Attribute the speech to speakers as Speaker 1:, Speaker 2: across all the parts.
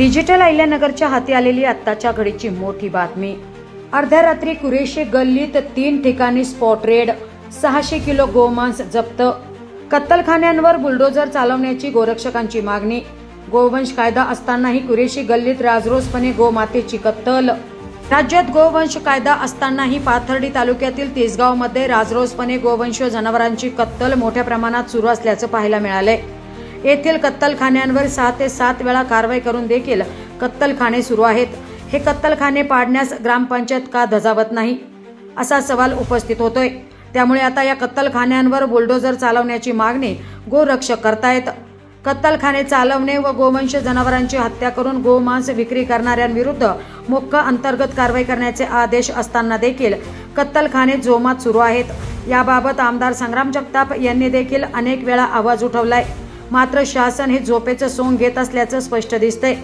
Speaker 1: Digital अहिल्यानगरच्या हाती आलेली आत्ताच्या घडीची मोठी बातमी. अर्ध्या रात्री कुरेशी गल्लीत तीन ठिकाणी स्पॉट रेड सहाशे किलो गोमांस जप्त. कत्तलखान्यांवर बुलडोजर चालवण्याची गोरक्षकांची मागणी. गोवंश कायदा असतानाही कुरेशी गल्लीत राजरोसपणे गोमातेची कत्तल. राज्यात गोवंश कायदा असतानाही पाथर्डी तालुक्यातील तेजगावमध्ये राजरोसपणे गोवंश जनावरांची कत्तल मोठ्या प्रमाणात सुरू असल्याचं पाहायला मिळालंय. येथील कत्तलखान्यांवर सहा ते सात वेळा कारवाई करून देखील कत्तलखाने सुरू आहेत. हे कत्तलखाने पाडण्यास ग्रामपंचायत का धजावत नाही? असा सवाल उपस्थित होतोय. त्यामुळे आता या कत्तलखान्यांवर बुलडोजर चालवण्याची मागणी गोरक्षक करतायत. कत्तलखाने चालवणे व गोवंश जनावरांची हत्या करून गोमांस विक्री करणाऱ्यांविरुद्ध मोक्क अंतर्गत कारवाई करण्याचे आदेश असताना देखील कत्तलखाने जोमात सुरू आहेत. याबाबत आमदार संग्राम जगताप यांनी देखील अनेक वेळा आवाज उठवलाय. मात्र शासन हे झोपेचं सोंग घेत असल्याचं स्पष्ट दिसतंय.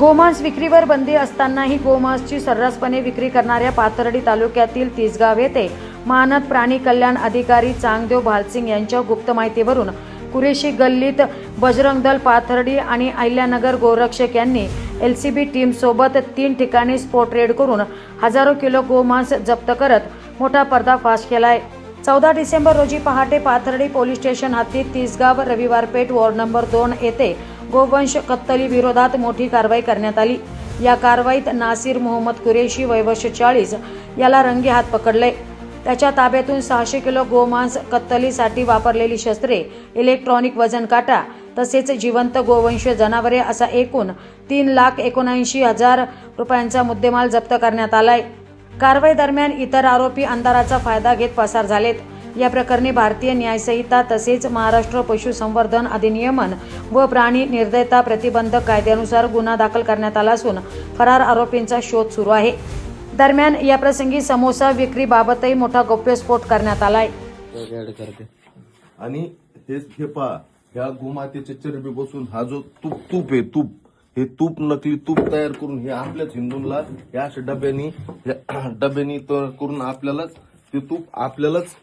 Speaker 1: गोमांस विक्रीवर बंदी असतानाही गोमांसची सर्रासपणे विक्री करणाऱ्या पाथर्डी तालुक्यातील तिसगाव येथे मानद प्राणी कल्याण अधिकारी चांगदेव भालसिंग यांच्या गुप्त माहितीवरून कुरेशी गल्लीत बजरंग दल पाथर्डी आणि अहिल्यानगर गोरक्षक यांनी एलसीबी टीम सोबत तीन ठिकाणी स्पॉट रेड करून हजारो किलो गोमांस जप्त करत मोठा पर्दाफाश केलाय. चौदा डिसेंबर रोजी पहाटे पाथर्डी पोलीस स्टेशन हद्दीत तिसगाव रविवार पेठ वॉर्ड नंबर दोन येथे गोवंश कत्तली विरोधात मोठी कारवाई करण्यात आली. या कारवाईत नासिर मोहम्मद कुरेशी वयवर्ष चाळीस याला रंगे हात पकडले. त्याच्या ताब्यातून सहाशे किलो गोमांस कत्तलीसाठी वापरलेली शस्त्रे इलेक्ट्रॉनिक वजन काटा तसेच जिवंत गोवंश जनावरे असा एकूण तीन लाख एकोणऐंशी हजार रुपयांचा मुद्देमाल जप्त करण्यात आलाय. कारवाई दरम्यान इतर आरोपी अंधाराचा फायदा घेत पसार झालेत. या प्रकरणी भारतीय न्यायसंहिता तसेच महाराष्ट्र पशुसंवर्धन अधिनियमन व प्राणी निर्दयता प्रतिबंधक कायद्यानुसार गुन्हा दाखल करण्यात आला असून फरार आरोपींचा शोध सुरू आहे. दरम्यान या प्रसंगी समोसा विक्रीबाबतही मोठा गौप्यस्फोट करण्यात आलाय.
Speaker 2: आणि हे पहा ह्या गोमातेच्या चरबी बसून हा जो तूप तूप आहे तूप. हे तूप नकली तूप तयार करून हे आपल्याच हिंदूंना या अशा डब्यानी या डब्यानी तर करून आपल्यालाच ते तूप आपल्यालाच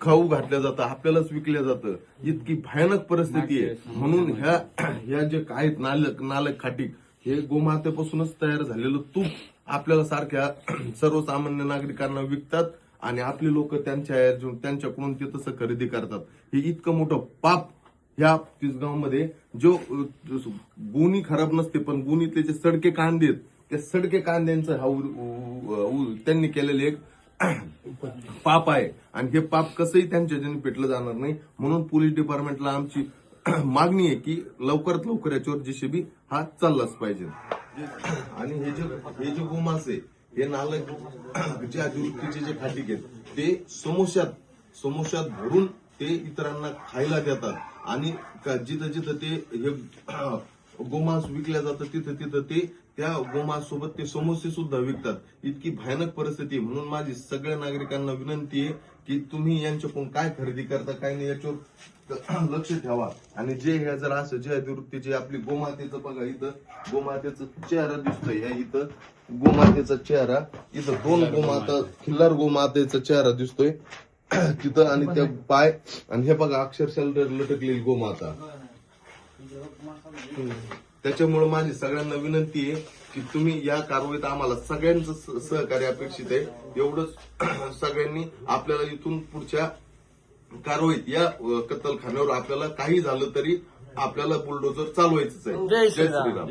Speaker 2: खाऊ घातलं जातं आपल्यालाच विकलं जातं. इतकी भयानक परिस्थिती आहे. म्हणून ह्या ह्या जे आहेत नालक नालक खाटीक हे गोमातेपासूनच तयार झालेलं तूप आपल्याला सारख्या सर्वसामान्य नागरिकांना विकतात आणि आपले लोक त्यांच्या त्यांच्याकडून ते तसं खरेदी करतात. हे इतकं मोठं पाप ह्या तिसगावमध्ये जो गुणी खराब नसते पण गुणीतले जे सडके कांदे आहेत त्या सडके कांद्यांचं हा त्यांनी केलेले एक पाप आहे. आणि हे पाप कसंही त्यांच्या ज्यांनी पेटलं जाणार नाही. म्हणून पोलीस डिपार्टमेंटला आमची मागणी आहे की लवकरात लवकर याच्यावर जेसीबी हा चाललाच पाहिजे. आणि हे जे हे जे गोमास आहे हे नालक जे अतिवृत्तीचे जे खाटीक आहेत ते समोशात समोशात भरून ते इतरांना खायला देतात. आणि जिथं जिथं ते हे गोमांस विकल्या जातं तिथं तिथं ते त्या गोमांस सोबत ते समोसे सुद्धा विकतात. इतकी भयानक परिस्थिती म्हणून माझी सगळ्या नागरिकांना विनंती आहे की तुम्ही यांच्याकडून काय खरेदी करता काय नाही याच्यावर लक्ष ठेवा. आणि जे हे जर असं जे अतिवृत्तीचे आपली गोमातेचं बघा इथं गोमातेचं चेहरा दिसतोय या इथं. गोमातेचा चेहरा इथं दोन गोमाता खिल्लार गोमातेचा चेहरा दिसतोय. तिथं आणि त्या पाय आणि हे बघा अक्षरशः लटकलेली गोमाता. त्याच्यामुळे माझी सगळ्यांना विनंती आहे की तुम्ही या कारवाईत आम्हाला सगळ्यांचं स- सहकार्य अपेक्षित आहे. एवढंच सगळ्यांनी आपल्याला इथून पुढच्या कारवाईत या कत्तलखान्यावर आपल्याला काही झालं तरी आपल्याला बुलडोजर चालवायचंच आहे.
Speaker 3: जय.
Speaker 2: श्रीराम.